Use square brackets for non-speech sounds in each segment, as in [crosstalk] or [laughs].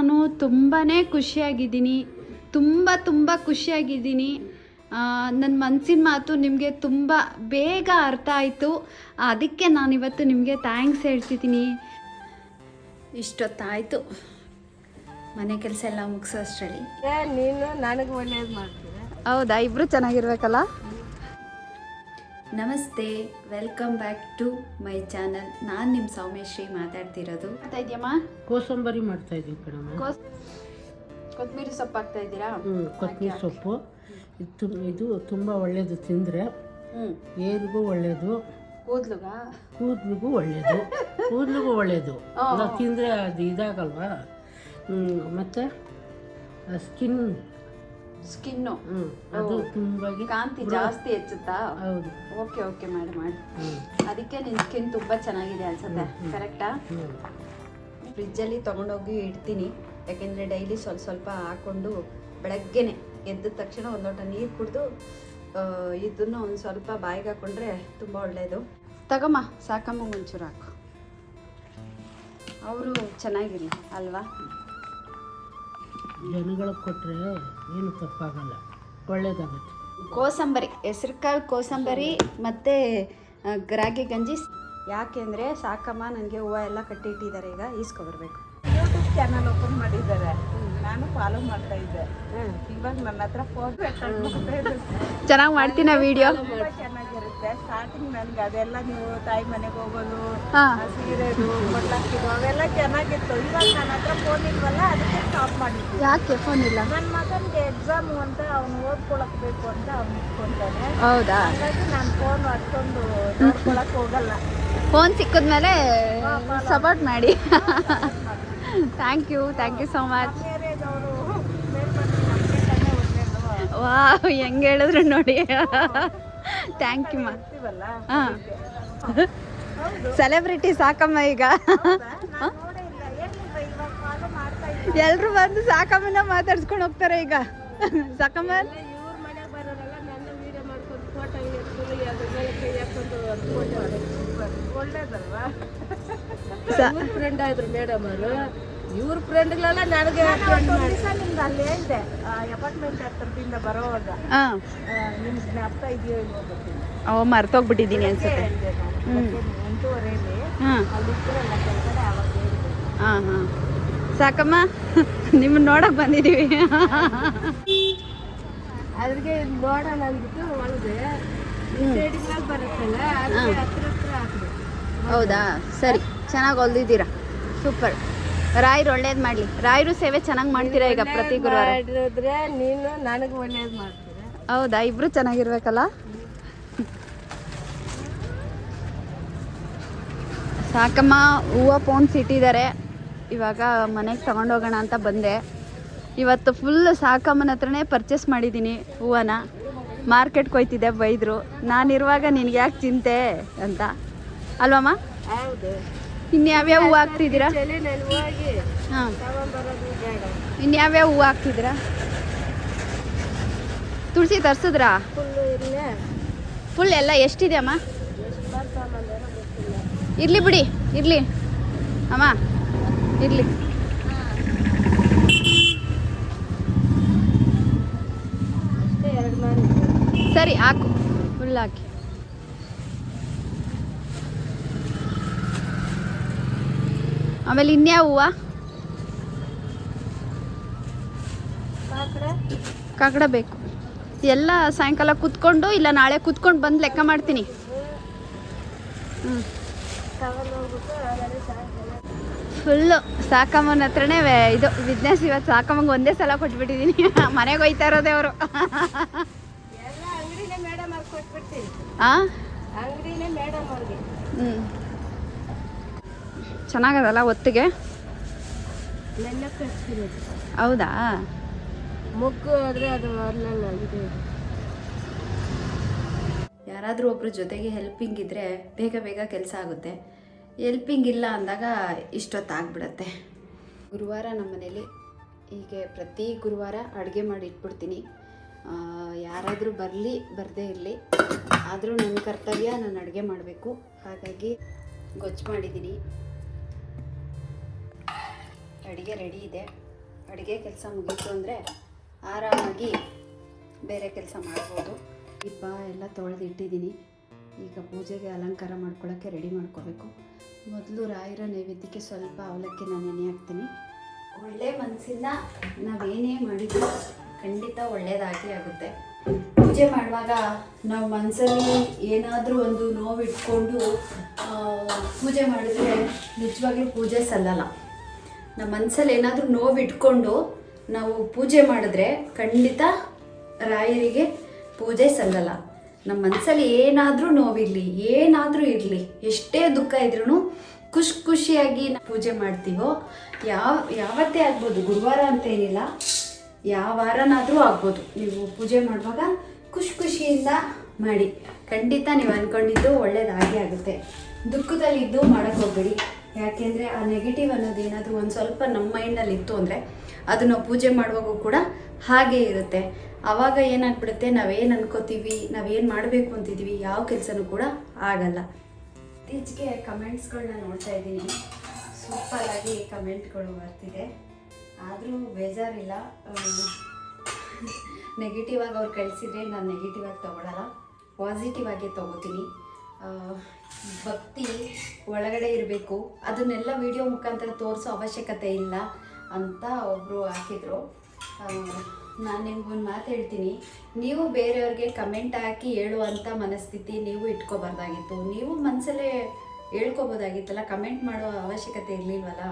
ನಾನು ತುಂಬಾ ಖುಷಿಯಾಗಿದ್ದೀನಿ. ತುಂಬ ತುಂಬ ಖುಷಿಯಾಗಿದ್ದೀನಿ. ನನ್ನ ಮನಸ್ಸಿನ ಮಾತು ನಿಮಗೆ ತುಂಬ ಬೇಗ ಅರ್ಥ ಆಯಿತು. ಅದಕ್ಕೆ ನಾನಿವತ್ತು ನಿಮಗೆ ಥ್ಯಾಂಕ್ಸ್ ಹೇಳ್ತಿದ್ದೀನಿ. ಇಷ್ಟೊತ್ತಾಯಿತು. ಮನೆ ಕೆಲಸ ಎಲ್ಲ ಮುಗಿಸೋ ಅಷ್ಟರಲ್ಲಿ. ನೀನು ನನಗೆ ಒಳ್ಳೇದು ಮಾಡ್ತೀರ ಹೌದಾ? ಇಬ್ಬರು ಚೆನ್ನಾಗಿರ್ಬೇಕಲ್ಲ? ನಮಸ್ತೆ welcome back to my channel ನಾನು ನಿಮ್ಮ ಸೌಮ್ಯಶ್ರೀ ಮಾತಾಡ್ತಿರೋದು. ಮಾಡ್ತಾ ಇದೆಯಮ್ಮ ಕೋಸಂಬರಿ ಮಾಡ್ತಾ ಇದ್ದೀವಿ ಕಣಮ್ಮ. ಕೋಸ್ ಕೊತ್ತಂಬರಿ ಸೊಪ್ಪು ಹಾಕ್ತಾ ಇದ್ದೀರಾ? ಹ್ಞೂ ಕೊತ್ತಂಬರಿ ಸೊಪ್ಪು. ಇದು ತು- ಇದು ತುಂಬ ಒಳ್ಳೆಯದು ತಿಂದರೆ ಹ್ಞೂ ಏರಿಗೂ ಒಳ್ಳೆಯದು ಕೂದ್ಲುಗ? ಕೂದಲಿಗೂ ಒಳ್ಳೆಯದು ಕೂದಲಿಗೂ ಒಳ್ಳೆಯದು ನಾವು ತಿಂದರೆ ಅದು ಇದಾಗಲ್ವಾ? ಹ್ಮ್, ಮತ್ತೆ ಸ್ಕಿನ್ ಸ್ಕಿನ್ನು. ಹ್ಞೂ ಅದು ತುಂಬಾಗಿ ಕಾಂತಿ ಜಾಸ್ತಿ ಹೆಚ್ಚುತ್ತಾ? ಹೌದು. ಓಕೆ ಓಕೆ ಮಾಡಿ ಮಾಡಿ ಅದಕ್ಕೆ ನಿನ್ನ ಸ್ಕಿನ್ ತುಂಬ ಚೆನ್ನಾಗಿದೆ ಅನ್ಸುತ್ತೆ. ಕರೆಕ್ಟಾ ಫ್ರಿಜ್ಜಲ್ಲಿ ತೊಗೊಂಡೋಗಿ ಇಡ್ತೀನಿ. ಯಾಕೆಂದರೆ ಡೈಲಿ ಸ್ವಲ್ಪ ಸ್ವಲ್ಪ ಹಾಕ್ಕೊಂಡು ಬೆಳಗ್ಗೆನೆ ಎದ್ದ ತಕ್ಷಣ ಒಂದು ಲೋಟ ನೀರು ಕುಡಿದು ಇದನ್ನು ಒಂದು ಸ್ವಲ್ಪ ಬಾಯಿಗೆ ಹಾಕೊಂಡ್ರೆ ತುಂಬ ಒಳ್ಳೆಯದು ತಗೊಮ್ಮ ಸಾಕಮ್ಮ ಒಂಚೂರು ಹಾಕು. ಅವರು ಚೆನ್ನಾಗಿರಲಿ ಅಲ್ವಾ? ಜನಗಳಿಗೆ ಕೊಟ್ಟರೆ ಏನು ತಪ್ಪಾಗಲ್ಲ. ಒಳ್ಳೇದಾಗುತ್ತೆ. ಕೋಸಂಬರಿ ಹೆಸರುಕಾಳು ಕೋಸಂಬರಿ ಮತ್ತು ರಾಗಿ ಗಂಜಿ. ಯಾಕೆಂದರೆ ಸಾಕಮ್ಮ ನನಗೆ ಹೂವು ಎಲ್ಲ ಕಟ್ಟಿಟ್ಟಿದ್ದಾರೆ ಈಗ ಈಸ್ಕೊಬರ್ಬೇಕು ಯೂಟ್ಯೂಬ್ ಚಾನಲ್ ಓಪನ್ ಮಾಡಿದ್ದಾರೆ. ನಾನು ಫಾಲೋ ಮಾಡ್ತಾ ಇದ್ದೆ. ಇವಾಗ ನನ್ನ ಹತ್ರ ಫೋನ್ ಚೆನ್ನಾಗಿ ಮಾಡ್ತೀನ ವಿಡಿಯೋ ಚೆನ್ನಾಗಿರುತ್ತೆ. ಸ್ಟಾರ್ಟಿಂಗ್ ನನ್ಗೆ ಅದೆಲ್ಲ ನೀವು ತಾಯಿ ಮನೆಗೆ ಹೋಗೋದು ಸೀರೆದು ಕೊಡ್ಲಾಕಿದ್ದು ಅವೆಲ್ಲ ಚೆನ್ನಾಗಿತ್ತು. ಇವಾಗ ನನ್ನ ಹತ್ರ ಫೋನ್ ಇಲ್ವಲ್ಲ ಅದಕ್ಕೆ ಸ್ಟಾಪ್ ಮಾಡಿದ್ವಿ ಯಾಕೆ ಫೋನ್ ಇಲ್ಲ? ನನ್ನ ಮಗನಿಗೆ ಎಕ್ಸಾಮ್ ಅಂತ ಅವ್ನು ಓದ್ಕೊಳಕ್ ಬೇಕು ಅಂತ ಅವ್ನು ಇಟ್ಕೊಂತಾನೆ. ಹೌದಾ? ಹಾಗಾಗಿ ನಾನು ಫೋನ್ ಅಷ್ಟೊಂದು ನೋಡ್ಕೊಳಕ್ ಹೋಗಲ್ಲ. ಫೋನ್ ಸಿಕ್ಕಿದ್ಮೇಲೆ ಸಪೋರ್ಟ್ ಮಾಡಿ. Thank you thank you so much ಬೇರೆದವರು ಮೇಲ್ಪಟ್ಟು ನಮಗೆ ತಾನೇ ಒಳ್ಳೇದು ವಾ ಹೆಂಗೆ ಹೇಳಿದ್ರು ನೋಡಿ. ಥ್ಯಾಂಕ್ ಯು ಮಾ. ಹಾಂ. ಸೆಲೆಬ್ರಿಟಿ ಸಾಕಮ್ಮ ಈಗ. ಎಲ್ಲರೂ ಬಂದು ಸಾಕಮ್ಮನ ಮಾತಾಡ್ಸ್ಕೊಂಡು ಹೋಗ್ತಾರೆ ಈಗ. ಸಾಕಮ್ಮ? ಒಳ್ಳೇದಲ್ವಾ? ಫ್ರೆಂಡ್ ಆಯ್ತು ಮೇಡಮ್ ಅವರು. ಇವ್ರ ಫ್ರೆಂಡ್ಗಳೆಲ್ಲ ನನಗೆ ದಿವಸ ನಿಮ್ದು ಅಲ್ಲಿ ಹೇಳಿದೆ ಅಪಾರ್ಟ್ಮೆಂಟ್ ಹತ್ರದಿಂದ ಬರೋವಾಗ. ಹಾಂ ನಿಮ್ಗೆ ಜ್ಞಾಪಕ ಇದೆಯೋ ಇಲ್ವೋ ಗೊತ್ತಿಲ್ಲ. ಓ ಮರ್ತೋಗ್ಬಿಟ್ಟಿದ್ದೀನಿ ಅನ್ಸುತ್ತೆ. ಎಂಟೂವರೆಯಲ್ಲಿ ಹಾಂ. ಅಲ್ಲಿ ಇಬ್ಬರಲ್ಲ ಕೆಳಗಡೆ ಅವಾಗ ಹೇಳಿದೆ. ಹಾಂ ಹಾಂ. ಸಾಕಮ್ಮ. ನಿಮ್ಮನ್ನ ನೋಡಕ್ ಬಂದಿದ್ದೀವಿ ಅದ್ರಿಗೆ ನೋಡೋಣ ಅಂದ್ಬಿಟ್ಟು ಒಳಗೆ ಸೈಡಿಗೆ ಬರುತ್ತಲ್ಲ ಹತ್ರ ಹತ್ರ ಹೌದಾ? ಸರಿ. ಚೆನ್ನಾಗಿ ಹೊಲ್ದಿದ್ದೀರಾ? ಸೂಪರ್. ರಾಯರು ಒಳ್ಳೇದು ಮಾಡ್ಲಿ. ರಾಯರು ಸೇವೆ ಚೆನ್ನಾಗಿ ಮಾಡ್ತೀರಾ ಈಗ ಪ್ರತಿ ಗುರುವಾರ? ಮಾಡಿದ್ರೆ ನೀನು ನನಗೆ ಒಳ್ಳೇದು ಮಾಡ್ತೀರಾ? ಹೌದಾ? ಇಬ್ರು ಚೆನ್ನಾಗಿರ್ಬೇಕಲ್ಲ? ಸಾಕಮ್ಮ ಹೂವು ಪೋನ್ಸ್ ಇಟ್ಟಿದ್ದಾರೆ. ಇವಾಗ ಮನೆಗೆ ತಗೊಂಡೋಗೋಣ ಅಂತ ಬಂದೆ. ಇವತ್ತು ಫುಲ್ ಸಾಕಮ್ಮನ ಹತ್ರನೇ ಪರ್ಚೇಸ್ ಮಾಡಿದ್ದೀನಿ ಹೂವನ್ನ ಮಾರ್ಕೆಟ್ಗೆ ಹೋಯ್ತಿದ್ದೆ ಬೈದರು. ನಾನಿರುವಾಗ ನಿನಗೆ ಯಾಕೆ ಚಿಂತೆ ಅಂತ. ಅಲ್ವಮ್ಮ? ಹೌದು. ಇನ್ಯಾವ್ಯಾವ ಹೂವು ಹಾಕ್ತಿದ್ದೀರಾ? ಹಾಂ. ಇನ್ಯಾವ್ಯಾವ ಹೂವು ಹಾಕ್ತಿದ್ದೀರಾ? ತುಳಸಿ ತರ್ಸಿದ್ರಾ? ಫುಲ್ ಎಲ್ಲ ಎಷ್ಟಿದೆ ಅಮ್ಮ ಇರಲಿ ಬಿಡಿ ಇರ್ಲಿ. ಅಮ್ಮ ಇರ್ಲಿ. ಸರಿ ಹಾಕು. ಫುಲ್ ಹಾಕಿ. ಆಮೇಲೆ ಇನ್ಯಾವ ಹೂವ? ಕಾಕಡೆ? ಕಾಕಡ ಬೇಕು. ಎಲ್ಲ ಸಾಯಂಕಾಲ ಕುತ್ಕೊಂಡು ಇಲ್ಲ ನಾಳೆ ಕುತ್ಕೊಂಡು ಬಂದು ಲೆಕ್ಕ ಮಾಡ್ತೀನಿ. ಫುಲ್ಲು ಸಾಕಮ್ಮನ ಹತ್ರನೇ ಇದು ಬಿಸ್ನೆಸ್ ಇವತ್ತು ಸಾಕಮ್ಮಂಗೆ ಒಂದೇ ಸಲ ಕೊಟ್ಬಿಟ್ಟಿದ್ದೀನಿ [laughs] ಮನೆಗೆ ಹೋಯ್ತಾ ಇರೋದೇ ಅವರು. ಹಾಂ ಹ್ಞೂ ಚೆನ್ನಾಗದಲ್ಲ ಒತ್ತಿಗೆ? ಹೌದಾ? ಮುಗ್ಗು ಆದರೆ ಅದು ಯಾರಾದರೂ ಒಬ್ಬರು ಜೊತೆಗೆ ಹೆಲ್ಪಿಂಗ್ ಇದ್ದರೆ ಬೇಗ ಬೇಗ ಕೆಲಸ ಆಗುತ್ತೆ. ಹೆಲ್ಪಿಂಗ್ ಇಲ್ಲ ಅಂದಾಗ ಇಷ್ಟೊತ್ತಾಗ್ಬಿಡತ್ತೆ. ಗುರುವಾರ ನಮ್ಮ ಮನೇಲಿ ಹೀಗೆ ಪ್ರತಿ ಗುರುವಾರ ಅಡುಗೆ ಮಾಡಿ ಇಟ್ಬಿಡ್ತೀನಿ. ಯಾರಾದರೂ ಬರಲಿ ಬರದೇ ಇರಲಿ. ಆದರೂ ನನ್ನ ಕರ್ತವ್ಯ ನಾನು ಅಡುಗೆ ಮಾಡಬೇಕು. ಹಾಗಾಗಿ ಗೊಜ್ಜು ಮಾಡಿದ್ದೀನಿ. ಅಡುಗೆ ರೆಡಿ ಇದೆ. ಅಡುಗೆ ಕೆಲಸ ಮುಗೀತು ಅಂದರೆ ಆರಾಮಾಗಿ ಬೇರೆ ಕೆಲಸ ಮಾಡ್ಬೋದು. ದೀಪ ಎಲ್ಲ ತೊಳೆದಿಟ್ಟಿದ್ದೀನಿ ಈಗ ಪೂಜೆಗೆ ಅಲಂಕಾರ ಮಾಡ್ಕೊಳ್ಳೋಕ್ಕೆ ರೆಡಿ ಮಾಡ್ಕೋಬೇಕು. ಮೊದಲು ರಾಯರ ನೈವೇದ್ಯಕ್ಕೆ ಸ್ವಲ್ಪ ಅವಲಕ್ಕಿನ ನೆನೆ ಹಾಕ್ತೀನಿ. ಒಳ್ಳೆ ಮನಸ್ಸಿಂದ ನಾವೇನೇ ಮಾಡಿದ್ರು ಖಂಡಿತ ಒಳ್ಳೆಯದಾಗಿ ಆಗುತ್ತೆ. ಪೂಜೆ ಮಾಡುವಾಗ ನಾವು ಮನಸ್ಸಲ್ಲಿ ಏನಾದರೂ ಒಂದು ನೋವು ಇಟ್ಕೊಂಡು ಪೂಜೆ ಮಾಡಿದ್ರೆ ನಿಜವಾಗ್ಲೂ ಪೂಜೆ ಸಲ್ಲಲ್ಲ. ನಮ್ಮ ಮನಸ್ಸಲ್ಲಿ ಏನಾದರೂ ನೋವು ನಾವು ಪೂಜೆ ಮಾಡಿದ್ರೆ ಖಂಡಿತ ರಾಯರಿಗೆ ಪೂಜೆ ಸಲ್ಲಲ್ಲ. ನಮ್ಮ ಮನಸ್ಸಲ್ಲಿ ಏನಾದರೂ ನೋವಿರಲಿ, ಏನಾದರೂ ಇರಲಿ, ಎಷ್ಟೇ ದುಃಖ ಇದ್ರೂ ಖುಷಿ ಖುಷಿಯಾಗಿ ಪೂಜೆ ಮಾಡ್ತೀವೋ, ಯಾವ, ಯಾವತ್ತೇ ಆಗ್ಬೋದು, ಗುರುವಾರ ಅಂತ ಏನಿಲ್ಲ, ಯಾವ ವಾರನಾದರೂ ಆಗ್ಬೋದು, ನೀವು ಪೂಜೆ ಮಾಡುವಾಗ ಖುಷಿ ಖುಷಿಯಿಂದ ಮಾಡಿ. ಖಂಡಿತ ನೀವು ಅಂದ್ಕೊಂಡಿದ್ದು ಒಳ್ಳೇದಾಗಿ ಆಗುತ್ತೆ. ದುಃಖದಲ್ಲಿದ್ದು ಮಾಡೋಕ್ಕೆ ಹೋಗ್ಬೇಡಿ. ಯಾಕೆಂದರೆ ಆ ನೆಗೆಟಿವ್ ಅನ್ನೋದು ಏನಾದರೂ ಒಂದು ಸ್ವಲ್ಪ ನಮ್ಮ ಮೈಂಡಲ್ಲಿ ಇತ್ತು ಅಂದರೆ ಅದು ನಾವು ಪೂಜೆ ಮಾಡುವಾಗೂ ಕೂಡ ಹಾಗೇ ಇರುತ್ತೆ. ಆವಾಗ ಏನಾಗ್ಬಿಡುತ್ತೆ? ನಾವೇನು ಅನ್ಕೋತೀವಿ? ನಾವೇನು ಮಾಡಬೇಕು ಅಂತಿದ್ದೀವಿ ಯಾವ ಕೆಲಸನೂ ಕೂಡ ಆಗಲ್ಲ. ಇತ್ತೀಚೆಗೆ ಕಮೆಂಟ್ಸ್ಗಳನ್ನ ನೋಡ್ತಾ ಇದ್ದೀನಿ. ಸೂಪರಾಗಿ ಕಮೆಂಟ್ಗಳು ಬರ್ತಿದೆ. ಆದರೂ ಬೇಜಾರಿಲ್ಲ. ನೆಗೆಟಿವ್ [laughs] ಆಗಿ ಅವ್ರು ಕಳಿಸಿದ್ರೆ ನಾನು ನೆಗೆಟಿವ್ ಆಗಿ ತೊಗೊಳಲ್ಲ. ಪಾಸಿಟಿವ್ ಆಗಿ ತೊಗೋತೀನಿ. ಭಕ್ತಿ ಒಳಗಡೆ ಇರಬೇಕು. ಅದನ್ನೆಲ್ಲ ವಿಡಿಯೋ ಮುಖಾಂತರ ತೋರಿಸೋ ಅವಶ್ಯಕತೆ ಇಲ್ಲ ಅಂತ ಒಬ್ಬರು ಹಾಕಿದರು. ನಾನು ನಿಮ್ಗೊಂದು ಮಾತು ಹೇಳ್ತೀನಿ. ನೀವು ಬೇರೆಯವ್ರಿಗೆ ಕಮೆಂಟ್ ಹಾಕಿ ಹೇಳುವಂಥ ಮನಸ್ಥಿತಿ ನೀವು ಇಟ್ಕೋಬಾರ್ದಾಗಿತ್ತು. ನೀವು ಮನಸ್ಸಲ್ಲೇ ಹೇಳ್ಕೊಬೋದಾಗಿತ್ತಲ್ಲ ಕಮೆಂಟ್ ಮಾಡೋ ಅವಶ್ಯಕತೆ ಇರಲಿಲ್ವಲ್ಲ?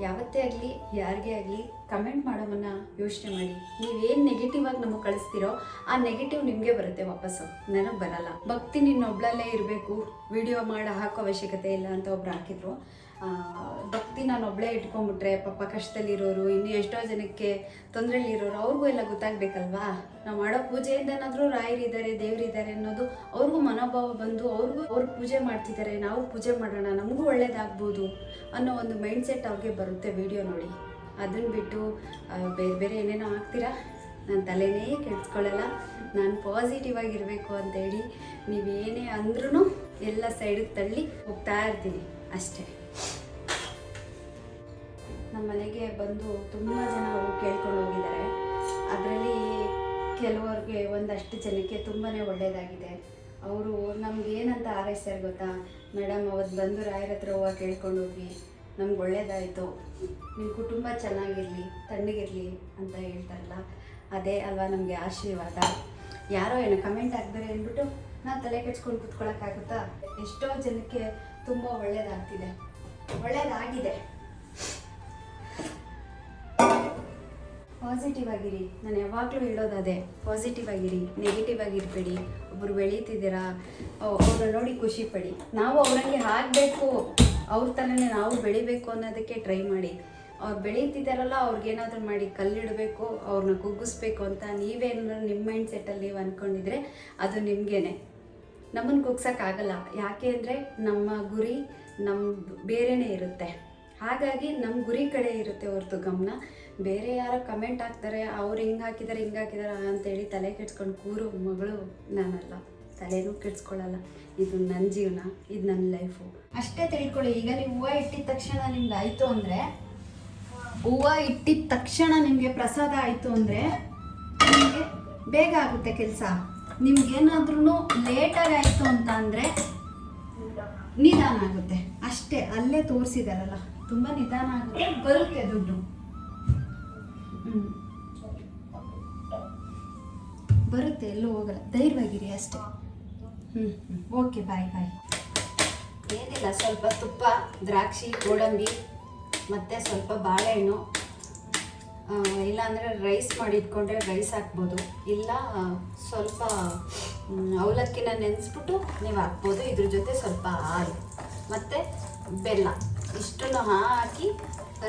ಯಾವತ್ತೇ ಆಗಲಿ, ಯಾರಿಗೇ ಆಗಲಿ ಕಮೆಂಟ್ ಮಾಡೋವನ್ನ ಯೋಚನೆ ಮಾಡಿ. ನೀವೇನು ನೆಗೆಟಿವ್ ಆಗಿ ನಮಗೆ ಕಳಿಸ್ತೀರೋ, ಆ ನೆಗೆಟಿವ್ ನಿಮಗೆ ಬರುತ್ತೆ ವಾಪಸ್ಸು. ನನಗೆ ಬರಲ್ಲ. ಭಕ್ತಿ ನಿನ್ನೊಬ್ಳಲ್ಲೇ ಇರಬೇಕು. ವಿಡಿಯೋ ಮಾಡಿ ಹಾಕೋ ಅವಶ್ಯಕತೆ ಇಲ್ಲ ಅಂತ ಒಬ್ರು ಹಾಕಿದ್ರು. ಭಕ್ತಿ ನಾನು ಒಬ್ಬಳೇ ಇಟ್ಕೊಂಡ್ಬಿಟ್ರೆ ಪಾಪ ಕಷ್ಟದಲ್ಲಿರೋರು, ಇನ್ನು ಎಷ್ಟೋ ಜನಕ್ಕೆ ತೊಂದರೆಲಿರೋರು ಅವ್ರಿಗೂ ಎಲ್ಲ ಗೊತ್ತಾಗಬೇಕಲ್ವಾ? ನಾವು ಮಾಡೋ ಪೂಜೆಯಿಂದನಾದರೂ ರಾಯರಿದ್ದಾರೆ, ದೇವರಿದ್ದಾರೆ ಅನ್ನೋದು ಅವ್ರಿಗೂ ಮನೋಭಾವ ಬಂದು ಅವ್ರಿಗೂ ಅವ್ರು ಪೂಜೆ ಮಾಡ್ತಿದ್ದಾರೆ, ನಾವು ಪೂಜೆ ಮಾಡೋಣ, ನಮಗೂ ಒಳ್ಳೇದಾಗ್ಬೋದು ಅನ್ನೋ ಒಂದು ಮೈಂಡ್ ಸೆಟ್ ಅವ್ರಿಗೆ ಬರುತ್ತೆ ವಿಡಿಯೋ ನೋಡಿ. ಅದನ್ನ ಬಿಟ್ಟು ಬೇರೆ ಬೇರೆ ಏನೇನೋ ಹಾಕ್ತೀರಾ? ನಾನು ತಲೆನೇ ಕೆಡ್ಸ್ಕೊಳ್ಳಲ್ಲ ನಾನು ಪಾಸಿಟಿವ್ ಆಗಿರಬೇಕು ಅಂತೇಳಿ ನೀವೇನೇ ಅಂದ್ರೂ ಎಲ್ಲ ಸೈಡಿಗೆ ತಳ್ಳಿ ಹೋಗ್ತಾ ಇರ್ತೀನಿ ಅಷ್ಟೇ. ನಮ್ಮ ಮನೆಗೆ ಬಂದು ತುಂಬ ಜನ ಕೇಳ್ಕೊಂಡು ಹೋಗಿದ್ದಾರೆ. ಅದರಲ್ಲಿ ಕೆಲವರಿಗೆ ಒಂದಷ್ಟು ಜನಕ್ಕೆ ತುಂಬಾ ಒಳ್ಳೆಯದಾಗಿದೆ ಅವರು ನಮ್ಗೆ ಏನಂತ ಆರೈಸ್ತಾರೆ ಗೊತ್ತಾ? ಮೇಡಮ್ ಅವತ್ತು ಬಂದು ರಾಯರ ಹತ್ರ ಹೂವು ಕೇಳ್ಕೊಂಡು ಹೋಗಿ. ನಮ್ಗೆ ಒಳ್ಳೇದಾಯಿತು. ನಿಮ್ಮ ಕುಟುಂಬ ಚೆನ್ನಾಗಿರಲಿ, ತಣ್ಣಗಿರಲಿ ಅಂತ ಹೇಳ್ತಾರಲ್ಲ, ಅದೇ ಅಲ್ವಾ ನಮಗೆ ಆಶೀರ್ವಾದ? ಯಾರೋ ಏನೋ ಕಮೆಂಟ್ ಹಾಕ್ತಾರೆ ಅಂದ್ಬಿಟ್ಟು ನಾನು ತಲೆ ಕೆಡ್ಸ್ಕೊಂಡು ಕುತ್ಕೊಳ್ಳೋಕ್ಕಾಗುತ್ತಾ ಎಷ್ಟೋ ಜನಕ್ಕೆ ತುಂಬ ಒಳ್ಳೇದಾಗ್ತಿದೆ. ಒಳ್ಳೇದಾಗಿದೆ. ಪಾಸಿಟಿವ್ ಆಗಿರಿ. ನಾನು ಯಾವಾಗಲೂ ಹೇಳೋದು ಅದೇ. ಪಾಸಿಟಿವ್ ಆಗಿರಿ. ನೆಗೆಟಿವ್ ಆಗಿರಬೇಡಿ. ಒಬ್ಬರು ಬೆಳೀತಿದ್ದೀರಾ? ಅವ್ರನ್ನ ನೋಡಿ ಖುಷಿ ಪಡಿ. ನಾವು ಅವರಂಗೆ ಆಗಬೇಕು ಅವ್ರ ಥರನೇ ನಾವು ಬೆಳಿಬೇಕು ಅನ್ನೋದಕ್ಕೆ ಟ್ರೈ ಮಾಡಿ. ಅವ್ರು ಬೆಳೀತಿದ್ದಾರಲ್ಲ ಅವ್ರಿಗೇನಾದರೂ ಮಾಡಿ ಕಲ್ಲಿಡಬೇಕು, ಅವ್ರನ್ನ ಕುಗ್ಗಿಸ್ಬೇಕು ಅಂತ ನೀವೇನು ನಿಮ್ಮ ಮೈಂಡ್ ಸೆಟ್ಟಲ್ಲಿ ನೀವು ಅಂದ್ಕೊಂಡಿದ್ರೆ ಅದು ನಿಮಗೇನೆ. ನಮ್ಮನ್ನು ಕುಗ್ಸೋಕ್ಕಾಗಲ್ಲ ಯಾಕೆ ಅಂದರೆ ನಮ್ಮ ಗುರಿ ನಮ್ಮ ಬೇರೆನೇ ಇರುತ್ತೆ. ಹಾಗಾಗಿ ನಮ್ಮ ಗುರಿ ಕಡೆ ಇರುತ್ತೆ ಹೊರತು ಗಮನ. ಬೇರೆ ಯಾರೋ ಕಮೆಂಟ್ ಹಾಕ್ತಾರೆ, ಅವ್ರು ಹಿಂಗೆ ಹಾಕಿದ್ದಾರೆ ಹಿಂಗೆ ಹಾಕಿದಾರ ಅಂತೇಳಿ ತಲೆ ಕೆಡ್ಸ್ಕೊಂಡು ಕೂರು ಮಗಳು ನಾನಲ್ಲ. ತಲೆನೂ ಕೆಡ್ಸ್ಕೊಳ್ಳಲ್ಲ ಇದು ನನ್ನ ಜೀವನ, ಇದು ನನ್ನ ಲೈಫು ಅಷ್ಟೇ ತಿಳ್ಕೊಳ್ಳಿ, ಈಗ ನೀವು ಹೂವು ಇಟ್ಟಿದ ತಕ್ಷಣ ನಿಮ್ಗೆ ಆಯಿತು ಅಂದರೆ, ಹೂವು ಇಟ್ಟಿದ ತಕ್ಷಣ ನಿಮಗೆ ಪ್ರಸಾದ ಆಯಿತು ಅಂದರೆ ನಿಮಗೆ ಬೇಗ ಆಗುತ್ತೆ ಕೆಲಸ. ನಿಮ್ಗೇನಾದ್ರೂ ಲೇಟಾಗಿ ಆಯಿತು ಅಂತ ಅಂದರೆ ನಿಧಾನ ಆಗುತ್ತೆ. ಅಷ್ಟೇ, ಅಲ್ಲೇ ತೋರಿಸಿದಾರಲ್ಲ. ತುಂಬ ನಿಧಾನ ಆಗುತ್ತೆ. ಬರುತ್ತೆ ದುಡ್ಡು. ಬರುತ್ತೆ, ಎಲ್ಲೂ ಹೋಗಲ್ಲ. ಧೈರ್ಯವಾಗಿರಿ ಅಷ್ಟೇ. ಹ್ಞೂ ಓಕೆ ಬಾಯ್ ಬಾಯ್ ಏನಿಲ್ಲ, ಸ್ವಲ್ಪ ತುಪ್ಪ, ದ್ರಾಕ್ಷಿ, ಗೋಡಂಬಿ, ಮತ್ತು ಸ್ವಲ್ಪ ಬಾಳೆಹಣ್ಣು ಇಲ್ಲಾಂದರೆ ರೈಸ್ ಮಾಡಿಟ್ಕೊಂಡ್ರೆ ರೈಸ್ ಹಾಕ್ಬೋದು. ಇಲ್ಲ, ಸ್ವಲ್ಪ ಅವಲಕ್ಕಿನ ನೆನೆಸ್ಬಿಟ್ಟು ನೀವು ಹಾಕ್ಬೋದು. ಇದ್ರ ಜೊತೆ ಸ್ವಲ್ಪ ಹಾಲು. ಮತ್ತು ಬೆಲ್ಲ. ಇಷ್ಟನ್ನು ಹಾಕಿ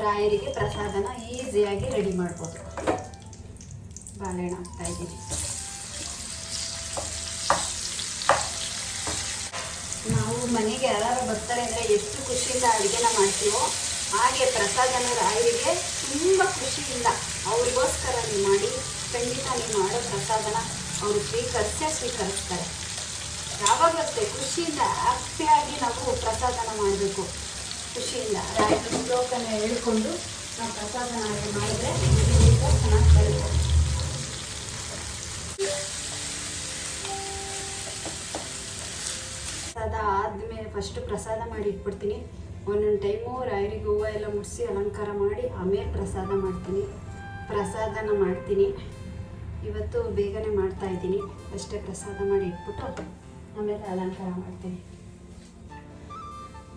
ರಾಯರಿಗೆ ಪ್ರಸಾದನ ಈಸಿಯಾಗಿ ರೆಡಿ ಮಾಡ್ಬೋದು. ಬಾಳೆಹಣ್ಣು ಹಾಕ್ತಾ ಇದ್ದೀನಿ. ನಾವು ಮನೆಗೆ ಯಾರು ಬರ್ತಾರೆ ಅಂದರೆ ಎಷ್ಟು ಖುಷಿಯಿಂದ ಅಡುಗೆನ ಮಾಡ್ತೀವೋ ಹಾಗೆ ಪ್ರಸಾದನ ರಾಯರಿಗೆ ತುಂಬ ಖುಷಿಯಿಂದ ಅವ್ರಿಗೋಸ್ಕರ ನೀವು ಮಾಡಿ, ಖಂಡಿತ ನೀವು ಮಾಡೋ ಪ್ರಸಾದನ ಅವರು ಸ್ವೀಕರಿಸೇ ಸ್ವೀಕರಿಸ್ತಾರೆ. ಯಾವಾಗ ಖುಷಿಯಿಂದ ಹ್ಯಾಪಿಯಾಗಿ ನಾವು ಪ್ರಸಾದನ ಮಾಡಬೇಕು. ಖುಷಿಯಿಂದ ರಾಯರ ಶ್ಲೋಕನ ಹೇಳಿಕೊಂಡು ನಾವು ಪ್ರಸಾದ ಮಾಡಿದರೆ ಚೆನ್ನಾಗಿ ಪ್ರಸಾದ ಆದಮೇಲೆ ಫಸ್ಟ್ ಪ್ರಸಾದ ಮಾಡಿ ಇಟ್ಬಿಡ್ತೀನಿ. ಒಂದೊಂದು ಟೈಮು ರಾಯರಿಗೆ ಹೂವು ಎಲ್ಲ ಮುಡಿಸಿ ಅಲಂಕಾರ ಮಾಡಿ ಆಮೇಲೆ ಪ್ರಸಾದ ಮಾಡ್ತೀನಿ. ಪ್ರಸಾದನ ಮಾಡ್ತೀನಿ. ಇವತ್ತು ಬೇಗನೆ ಮಾಡ್ತಾ ಇದ್ದೀನಿ. ಅಷ್ಟೇ ಪ್ರಸಾದ ಮಾಡಿ ಇಟ್ಬಿಟ್ಟು ಆಮೇಲೆ ಅಲಂಕಾರ ಮಾಡ್ತೀನಿ.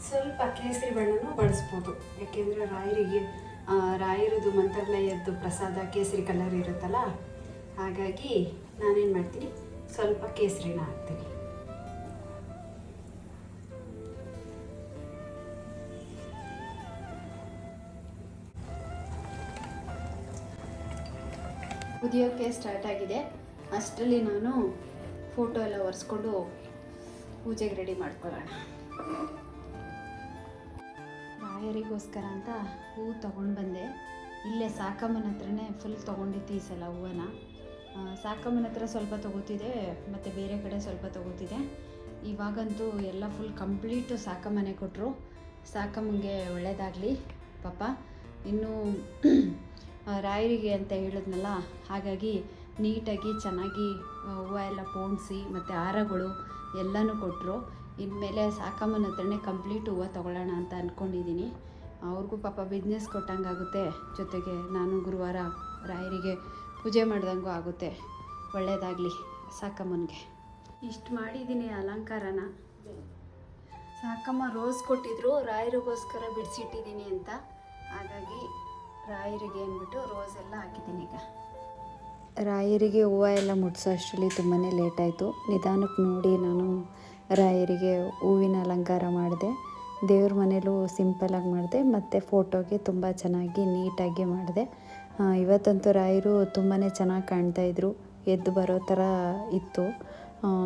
ಸ್ವಲ್ಪ ಕೇಸರಿ ಬಣ್ಣನೂ ಬಳಸ್ಬೋದು. ಯಾಕೆಂದರೆ ರಾಯರಿಗೆ ರಾಯರದು ಮಂತ್ರಾಲಯದ್ದು ಪ್ರಸಾದ ಕೇಸರಿ ಕಲರ್ ಇರುತ್ತಲ್ಲ, ಹಾಗಾಗಿ ನಾನೇನು ಮಾಡ್ತೀನಿ, ಸ್ವಲ್ಪ ಕೇಸರಿನ ಹಾಕ್ತೀನಿ. ಕುದಿಯೋಕ್ಕೆ ಸ್ಟಾರ್ಟ್ ಆಗಿದೆ. ಅಷ್ಟರಲ್ಲಿ ನಾನು ಫೋಟೋ ಎಲ್ಲ ಒರೆಸ್ಕೊಂಡು ಪೂಜೆಗೆ ರೆಡಿ ಮಾಡ್ಕೊಳ್ಳೋಣ. ರಾಯರಿಗೋಸ್ಕರ ಅಂತ ಹೂವು ತೊಗೊಂಡು ಬಂದೆ. ಇಲ್ಲೇ ಸಾಕಮ್ಮನ ಹತ್ರನೇ ಫುಲ್ ತೊಗೊಂಡಿತ್ತು ಈ ಸಲ ಹೂವನ್ನ. ಸಾಕಮ್ಮನ ಹತ್ರ ಸ್ವಲ್ಪ ತೊಗೋತಿದೆ ಮತ್ತು ಬೇರೆ ಕಡೆ ಸ್ವಲ್ಪ ತೊಗೋತಿದೆ ಇವಾಗಂತೂ ಎಲ್ಲ ಫುಲ್ ಕಂಪ್ಲೀಟು ಸಾಕಮ್ಮನೆ ಕೊಟ್ಟರು ಸಾಕಮ್ಮಂಗೆ ಒಳ್ಳೆಯದಾಗಲಿ ಪಾಪ. ಇನ್ನು ರಾಯರಿಗೆ ಅಂತ ಹೇಳಿದ್ನಲ್ಲ, ಹಾಗಾಗಿ ನೀಟಾಗಿ ಚೆನ್ನಾಗಿ ಹೂವು ಎಲ್ಲ ಪೋಣಿಸಿ, ಮತ್ತು ಹಾರಗಳು ಎಲ್ಲನೂ ಕೊಟ್ಟರು ಇನ್ಮೇಲೆ ಸಾಕಮ್ಮನ ಹತ್ರನೇ ಕಂಪ್ಲೀಟ್ ಹೂವು ತೊಗೊಳ್ಳೋಣ ಅಂತ ಅಂದ್ಕೊಂಡಿದ್ದೀನಿ ಅವ್ರಿಗೂ ಪಾಪ ಬಿಸ್ನೆಸ್ ಕೊಟ್ಟಂಗಾಗುತ್ತೆ ಜೊತೆಗೆ ನಾನು ಗುರುವಾರ ರಾಯರಿಗೆ ಪೂಜೆ ಮಾಡ್ದಂಗೂ ಆಗುತ್ತೆ. ಒಳ್ಳೆಯದಾಗಲಿ ಸಾಕಮ್ಮನಿಗೆ. ಇಷ್ಟು ಮಾಡಿದ್ದೀನಿ ಅಲಂಕಾರನ. ಸಾಕಮ್ಮ ರೋಸ್ ಕೊಟ್ಟಿದ್ರು. ರಾಯರಿಗೋಸ್ಕರ ಬಿಡಿಸಿಟ್ಟಿದ್ದೀನಿ ಅಂತ. ಹಾಗಾಗಿ ರಾಯರಿಗೆ ಅಂದ್ಬಿಟ್ಟು ರೋಸ್ ಎಲ್ಲ ಹಾಕಿದ್ದೀನಿ ಈಗ. ರಾಯರಿಗೆ ಹೂವು ಎಲ್ಲ ಮುಟ್ಸೋ ಅಷ್ಟರಲ್ಲಿ ತುಂಬಾ ಲೇಟಾಯಿತು ನಿಧಾನಕ್ಕೆ ನೋಡಿ ನಾನು ರಾಯರಿಗೆ ಹೂವಿನ ಅಲಂಕಾರ ಮಾಡಿದೆ. ದೇವ್ರ ಮನೇಲೂ ಸಿಂಪಲಾಗಿ ಮಾಡಿದೆ, ಮತ್ತು ಫೋಟೋಗೆ ತುಂಬ ಚೆನ್ನಾಗಿ ನೀಟಾಗಿ ಮಾಡಿದೆ. ಇವತ್ತಂತೂ ರಾಯರು ತುಂಬಾ ಚೆನ್ನಾಗಿ ಕಾಣ್ತಾಯಿದ್ರು ಎದ್ದು ಬರೋ ಥರ ಇತ್ತು.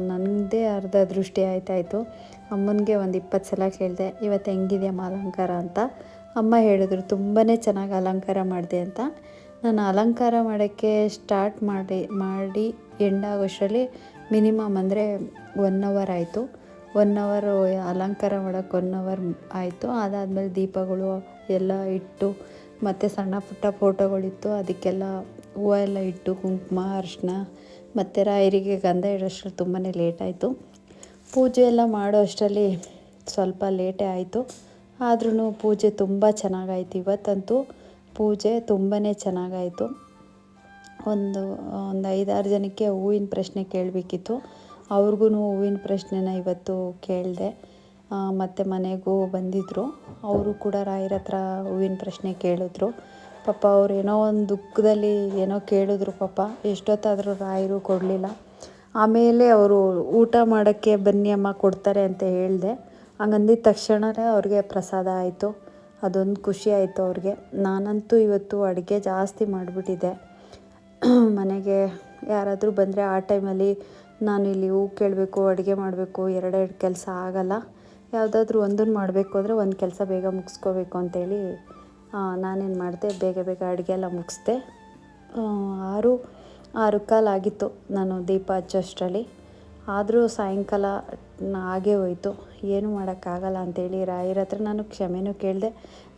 ನನ್ನದೇ ಅರ್ಧ ದೃಷ್ಟಿ ಆಯ್ತಾಯಿತು. ಅಮ್ಮನಿಗೆ ಒಂದು ಇಪ್ಪತ್ತು ಸಲ ಕೇಳಿದೆ ಇವತ್ತು ಹೆಂಗಿದೆಯಮ್ಮ ಅಲಂಕಾರ? ಅಂತ. ಅಮ್ಮ ಹೇಳಿದ್ರು ತುಂಬಾ ಚೆನ್ನಾಗಿ ಅಲಂಕಾರ ಮಾಡಿದೆ ಅಂತ. ನಾನು ಅಲಂಕಾರ ಮಾಡೋಕ್ಕೆ ಸ್ಟಾರ್ಟ್ ಮಾಡಿ ಮಾಡಿ ಎಂಡ್ ಆಗೋಷ್ಟರಲ್ಲಿ ಮಿನಿಮಮ್ ಅಂದರೆ ಒನ್ ಅವರ್ ಆಯಿತು. ಒನ್ ಅವರು ಅಲಂಕಾರ ಮಾಡೋಕ್ಕೆ ಒನ್ ಅವರ್ ಆಯಿತು. ಅದಾದಮೇಲೆ ದೀಪಗಳು ಎಲ್ಲ ಇಟ್ಟು, ಮತ್ತು ಸಣ್ಣ ಪುಟ್ಟ ಫೋಟೋಗಳಿತ್ತು ಅದಕ್ಕೆಲ್ಲ ಹೂವು ಎಲ್ಲ ಇಟ್ಟು, ಕುಂಕುಮ, ಅರಿಶಿನ, ಮತ್ತು ರಾಯರಿಗೆ ಗಂಧ ಇಡೋಷ್ಟ್ರಲ್ಲಿ ತುಂಬಾ ಲೇಟಾಯಿತು ಪೂಜೆ ಎಲ್ಲ ಮಾಡೋ ಅಷ್ಟರಲ್ಲಿ ಸ್ವಲ್ಪ ಲೇಟೇ ಆಯಿತು. ಆದ್ರೂ ಪೂಜೆ ತುಂಬ ಚೆನ್ನಾಗಾಯಿತು ಇವತ್ತಂತೂ. ಪೂಜೆ ತುಂಬಾ ಚೆನ್ನಾಗಾಯಿತು. ಒಂದು ಒಂದು ಐದಾರು ಜನಕ್ಕೆ ಹೂವಿನ ಪ್ರಶ್ನೆ ಕೇಳಬೇಕಿತ್ತು. ಅವ್ರಿಗೂ ಹೂವಿನ ಪ್ರಶ್ನೆನ ಇವತ್ತು ಕೇಳಿದೆ ಮತ್ತು ಮನೆಗೂ ಬಂದಿದ್ದರು ಅವರು ಕೂಡ ರಾಯರ ಹತ್ರ ಹೂವಿನ ಪ್ರಶ್ನೆ ಕೇಳಿದ್ರು. ಪಾಪ ಅವ್ರು ಏನೋ ಒಂದು ದುಃಖದಲ್ಲಿ ಏನೋ ಕೇಳಿದ್ರು ಪಾಪ. ಎಷ್ಟೊತ್ತಾದರೂ ರಾಯರು ಕೊಡಲಿಲ್ಲ. ಆಮೇಲೆ ಅವರು ಊಟ ಮಾಡೋಕ್ಕೆ ಬನ್ನಿ ಅಮ್ಮ ಕೊಡ್ತಾರೆ ಅಂತ ಹೇಳಿದೆ. ಹಂಗಂದಿದ ತಕ್ಷಣವೇ ಅವ್ರಿಗೆ ಪ್ರಸಾದ ಆಯಿತು. ಅದೊಂದು ಖುಷಿ ಆಯಿತು ಅವ್ರಿಗೆ. ನಾನಂತೂ ಇವತ್ತು ಅಡುಗೆ ಜಾಸ್ತಿ ಮಾಡಿಬಿಟ್ಟಿದ್ದೆ. [clears throat] ಮನೆಗೆ ಯಾರಾದರೂ ಬಂದರೆ ಆ ಟೈಮಲ್ಲಿ ನಾನು ಇಲ್ಲಿ ಹೂ ಕೇಳಬೇಕು, ಅಡುಗೆ ಮಾಡಬೇಕು, ಎರಡೆರಡು ಕೆಲಸ ಆಗಲ್ಲ. ಯಾವುದಾದ್ರೂ ಒಂದನ್ನು ಮಾಡಬೇಕು ಅಂದರೆ ಒಂದು ಕೆಲಸ ಬೇಗ ಮುಗಿಸ್ಕೋಬೇಕು ಅಂತೇಳಿ ನಾನೇನು ಮಾಡಿದೆ, ಬೇಗ ಬೇಗ ಅಡುಗೆ ಎಲ್ಲ ಮುಗಿಸ್ದೆ. ಆರು ಆರು ಕಾಲು ಆಗಿತ್ತು ನಾನು ದೀಪ ಹಚ್ಚೋಷ್ಟರಲ್ಲಿ. ಆದರೂ ಸಾಯಂಕಾಲ ಹಾಗೇ ಹೋಯಿತು. ಏನು ಮಾಡೋಕ್ಕಾಗಲ್ಲ ಅಂತೇಳಿ ರಾಯರ ಹತ್ರ ನಾನು ಕ್ಷಮೆನೂ ಕೇಳಿದೆ.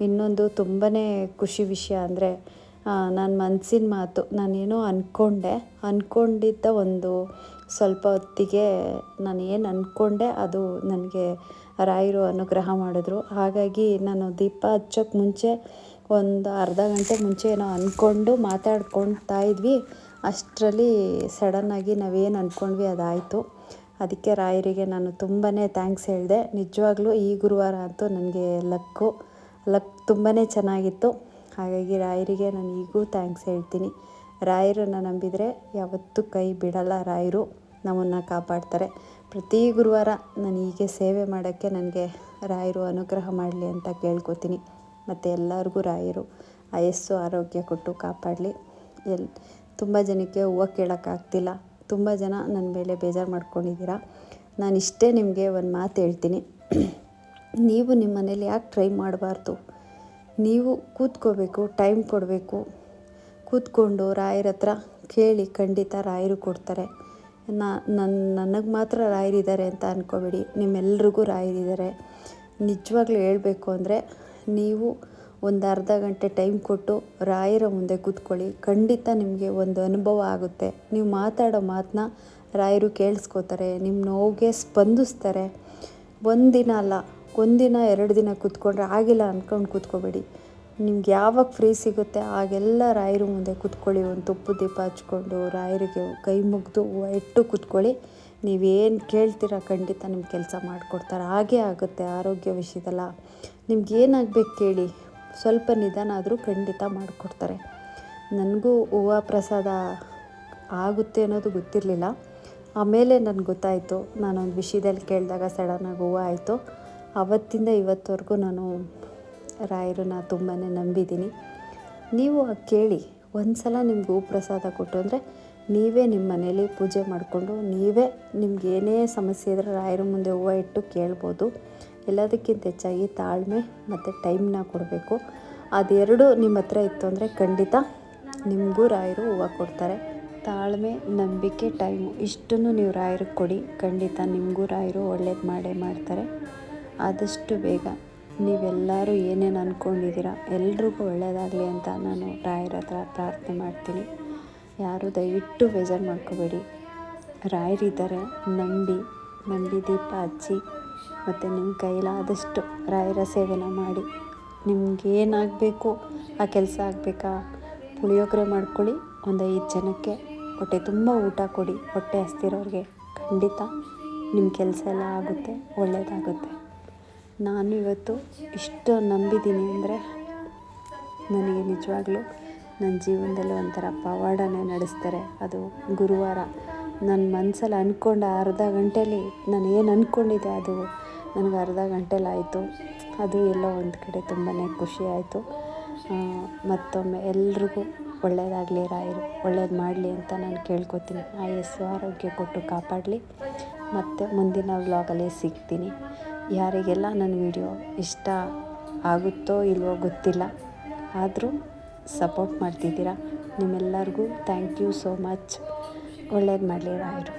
ಇನ್ನೊಂದು ತುಂಬಾ ಖುಷಿ ವಿಷಯ ಅಂದರೆ ನನ್ನ ಮನಸ್ಸಿನ ಮಾತು, ನಾನೇನೋ ಅಂದ್ಕೊಂಡೆ ಅಂದ್ಕೊಂಡಿದ್ದ ಒಂದು ಸ್ವಲ್ಪ ಹೊತ್ತಿಗೆ ನಾನು ಏನು ಅಂದ್ಕೊಂಡೆ ಅದು ನನಗೆ ರಾಯರು ಅನುಗ್ರಹ ಮಾಡಿದ್ರು. ಹಾಗಾಗಿ ನಾನು ದೀಪ ಹಚ್ಚೋಕ್ಕೆ ಮುಂಚೆ, ಒಂದು ಅರ್ಧ ಗಂಟೆ ಮುಂಚೆ ಏನೋ ಅಂದ್ಕೊಂಡು ಮಾತಾಡ್ಕೊತಾ ಇದ್ವಿ. ಅಷ್ಟರಲ್ಲಿ ಸಡನ್ನಾಗಿ ನಾವೇನು ಅಂದ್ಕೊಂಡ್ವಿ ಅದಾಯಿತು. ಅದಕ್ಕೆ ರಾಯರಿಗೆ ನಾನು ತುಂಬಾ ಥ್ಯಾಂಕ್ಸ್ ಹೇಳಿದೆ. ನಿಜವಾಗ್ಲೂ ಈ ಗುರುವಾರ ಅಂತೂ ನನಗೆ ಲಕ್ಕು, ಲಕ್ ತುಂಬಾ ಚೆನ್ನಾಗಿತ್ತು. ಹಾಗಾಗಿ ರಾಯರಿಗೆ ನಾನು ಈಗೂ ಥ್ಯಾಂಕ್ಸ್ ಹೇಳ್ತೀನಿ. ರಾಯರನ್ನು ನಂಬಿದರೆ ಯಾವತ್ತೂ ಕೈ ಬಿಡಲ್ಲ ರಾಯರು. ನಮ್ಮನ್ನು ಕಾಪಾಡ್ತಾರೆ. ಪ್ರತಿ ಗುರುವಾರ ನಾನು ಹೀಗೆ ಸೇವೆ ಮಾಡೋಕ್ಕೆ ನನಗೆ ರಾಯರು ಅನುಗ್ರಹ ಮಾಡಲಿ ಅಂತ ಕೇಳ್ಕೊತೀನಿ. ಮತ್ತು ಎಲ್ಲರಿಗೂ ರಾಯರು ಆಯಸ್ಸು, ಆರೋಗ್ಯ ಕೊಟ್ಟು ಕಾಪಾಡಲಿ. ಎಲ್, ತುಂಬ ಜನಕ್ಕೆ ಹೂವು ಕೇಳೋಕ್ಕಾಗ್ತಿಲ್ಲ ತುಂಬ ಜನ ನನ್ನ ಮೇಲೆ ಬೇಜಾರು ಮಾಡ್ಕೊಂಡಿದ್ದೀರಾ? ನಾನು ಇಷ್ಟೇ ನಿಮಗೆ ಒಂದು ಮಾತು ಹೇಳ್ತೀನಿ. [clears throat] ನೀವು ನಿಮ್ಮ ಮನೇಲಿ ಯಾಕೆ ಟ್ರೈ ಮಾಡಬಾರ್ದು? ನೀವು ಕೂತ್ಕೋಬೇಕು ಟೈಮ್ ಕೊಡಬೇಕು. ಕೂತ್ಕೊಂಡು ರಾಯರ ಹತ್ರ ಕೇಳಿ ಖಂಡಿತ ರಾಯರು ಕೊಡ್ತಾರೆ. ನಾ ನನ್ನ ನನಗೆ ಮಾತ್ರ ರಾಯರಿದ್ದಾರೆ ಅಂತ ಅಂದ್ಕೋಬೇಡಿ ನಿಮ್ಮೆಲ್ರಿಗೂ ರಾಯರಿದ್ದಾರೆ ನಿಜವಾಗ್ಲೂ ಹೇಳಬೇಕು ಅಂದರೆ ನೀವು ಒಂದು ಅರ್ಧ ಗಂಟೆ ಟೈಮ್ ಕೊಟ್ಟು ರಾಯರ ಮುಂದೆ ಕೂತ್ಕೊಳ್ಳಿ. ಖಂಡಿತ ನಿಮಗೆ ಒಂದು ಅನುಭವ ಆಗುತ್ತೆ. ನೀವು ಮಾತಾಡೋ ಮಾತನ್ನ ರಾಯರು ಕೇಳಿಸ್ಕೋತಾರೆ. ನಿಮ್ಮ ನೋವಿಗೆ ಸ್ಪಂದಿಸ್ತಾರೆ. ಒಂದಿನ ಅಲ್ಲ ಒಂದಿನ, ಎರಡು ದಿನ ಕೂತ್ಕೊಂಡ್ರೆ ಆಗಿಲ್ಲ ಅಂದ್ಕೊಂಡು ಕೂತ್ಕೋಬೇಡಿ. ನಿಮ್ಗೆ ಯಾವಾಗ ಫ್ರೀ ಸಿಗುತ್ತೆ, ಆಗೆಲ್ಲ ರಾಯರು ಮುಂದೆ ಕೂತ್ಕೊಳ್ಳಿ, ಒಂದು ತುಪ್ಪು ದೀಪ ಹಚ್ಕೊಂಡು ರಾಯರಿಗೆ ಕೈ ಮುಗಿದು ಇಟ್ಟು ಕೂತ್ಕೊಳ್ಳಿ. ನೀವೇನು ಕೇಳ್ತೀರ ಖಂಡಿತ ನಿಮ್ಮ ಕೆಲಸ ಮಾಡಿಕೊಡ್ತಾರೆ. ಹಾಗೇ ಆಗುತ್ತೆ ಆರೋಗ್ಯ ವಿಷಯದಲ್ಲ. ನಿಮ್ಗೆ ಏನಾಗಬೇಕು ಕೇಳಿ, ಸ್ವಲ್ಪ ನಿಧಾನ ಆದರೂ ಖಂಡಿತ ಮಾಡಿಕೊಡ್ತಾರೆ. ನನಗೂ ಹೂವು ಪ್ರಸಾದ ಆಗುತ್ತೆ ಅನ್ನೋದು ಗೊತ್ತಿರಲಿಲ್ಲ. ಆಮೇಲೆ ನನಗೆ ಗೊತ್ತಾಯಿತು. ನಾನೊಂದು ವಿಷಯದಲ್ಲಿ ಕೇಳಿದಾಗ ಸಡನ್ನಾಗಿ ಹೂವು ಆಯಿತು. ಆವತ್ತಿಂದ ಇವತ್ತವರೆಗೂ ನಾನು ರಾಯರನ್ನ ತುಂಬಾ ನಂಬಿದ್ದೀನಿ. ನೀವು ಕೇಳಿ ಒಂದು ಸಲ ನಿಮ್ಗೆ ಪ್ರಸಾದ ಕೊಟ್ಟು ಅಂದರೆ ನೀವೇ ನಿಮ್ಮ ಮನೇಲಿ ಪೂಜೆ ಮಾಡಿಕೊಂಡು ನೀವೇ ನಿಮ್ಗೆ ಏನೇ ಸಮಸ್ಯೆ ಇದ್ದರೆ ರಾಯರ ಮುಂದೆ ಹೂವು ಇಟ್ಟು ಕೇಳ್ಬೋದು. ಎಲ್ಲದಕ್ಕಿಂತ ಹೆಚ್ಚಾಗಿ ತಾಳ್ಮೆ ಮತ್ತು ಟೈಮ್ನ ಕೊಡಬೇಕು. ಅದೆರಡು ನಿಮ್ಮ ಹತ್ರ ಇತ್ತು ಅಂದರೆ ಖಂಡಿತ ನಿಮಗೂ ರಾಯರು ಹೂವು ಕೊಡ್ತಾರೆ. ತಾಳ್ಮೆ, ನಂಬಿಕೆ, ಟೈಮು ಇಷ್ಟನ್ನು ನೀವು ರಾಯರಿಗೆ ಕೊಡಿ. ಖಂಡಿತ ನಿಮಗೂ ರಾಯರು ಒಳ್ಳೇದು ಮಾಡೇ ಮಾಡ್ತಾರೆ. ಆದಷ್ಟು ಬೇಗ. ನೀವೆಲ್ಲರೂ ಏನೇನು ಅಂದ್ಕೊಂಡಿದ್ದೀರಾ ಎಲ್ರಿಗೂ ಒಳ್ಳೆಯದಾಗಲಿ ಅಂತ ನಾನು ರಾಯರ ಹತ್ರ ಪ್ರಾರ್ಥನೆ ಮಾಡ್ತೀನಿ. ಯಾರು ದಯವಿಟ್ಟು ಬೇಜಾರು ಮಾಡ್ಕೋಬೇಡಿ. ರಾಯರಿದ್ದಾರೆ, ನಂಬಿ ನಂಬಿ ದೀಪ ಹಚ್ಚಿ ಮತ್ತು ನಿಮ್ಮ ಕೈಲಾದಷ್ಟು ರಾಯರ ಸೇವೆನ ಮಾಡಿ. ನಿಮಗೇನಾಗಬೇಕು, ಆ ಕೆಲಸ ಆಗಬೇಕಾ? ಪುಳಿಯೋಗರೆ ಮಾಡ್ಕೊಳ್ಳಿ, ಒಂದು ಐದು ಜನಕ್ಕೆ ಹೊಟ್ಟೆ ತುಂಬ ಊಟ ಕೊಡಿ. ಹೊಟ್ಟೆ ಹಸ್ತಿರೋರಿಗೆ ಖಂಡಿತ ನಿಮ್ಮ ಕೆಲಸ ಎಲ್ಲ ಆಗುತ್ತೆ ಒಳ್ಳೆಯದಾಗುತ್ತೆ ನಾನು ಇವತ್ತು ಇಷ್ಟು ನಂಬಿದ್ದೀನಿ ಅಂದರೆ ನನಗೆ ನಿಜವಾಗ್ಲೂ ನನ್ನ ಜೀವನದಲ್ಲಿ ಒಂಥರ ಪವಾಡನೇ ನಡೆಸ್ತಾರೆ. ಅದು ಗುರುವಾರ ನನ್ನ ಮನಸ್ಸಲ್ಲಿ ಅಂದ್ಕೊಂಡ ಅರ್ಧ ಗಂಟೇಲಿ ನಾನು ಏನು ಅಂದ್ಕೊಂಡಿದ್ದೆ ಅದು ನನಗೆ ಅರ್ಧ ಗಂಟೇಲಿ ಆಯಿತು. ಅದು ಎಲ್ಲೋ ಒಂದು ಕಡೆ ತುಂಬಾ ಖುಷಿ ಆಯಿತು. ಮತ್ತೊಮ್ಮೆ ಎಲ್ರಿಗೂ ಒಳ್ಳೆಯದಾಗಲಿ ರಾಯರು ಒಳ್ಳೇದು ಮಾಡಲಿ ಅಂತ ನಾನು ಕೇಳ್ಕೊತೀನಿ. ಆಯಸ್ಸು ಆರೋಗ್ಯ ಕೊಟ್ಟು ಕಾಪಾಡಲಿ. ಮತ್ತು ಮುಂದಿನ ವ್ಲಾಗಲ್ಲೇ ಸಿಗ್ತೀನಿ. ಯಾರಿಗೆಲ್ಲ ನನ್ನ ವಿಡಿಯೋ ಇಷ್ಟ ಆಗುತ್ತೋ ಇಲ್ವೋ ಗೊತ್ತಿಲ್ಲ, ಆದರೂ ಸಪೋರ್ಟ್ ಮಾಡ್ತಿದ್ದೀರಾ? ನಿಮ್ಮೆಲ್ಲರಿಗೂ ಥ್ಯಾಂಕ್ ಯು ಸೋ ಮಚ್ ಒಳ್ಳೇದು ಮಾಡಲಿ ರಾಯರು.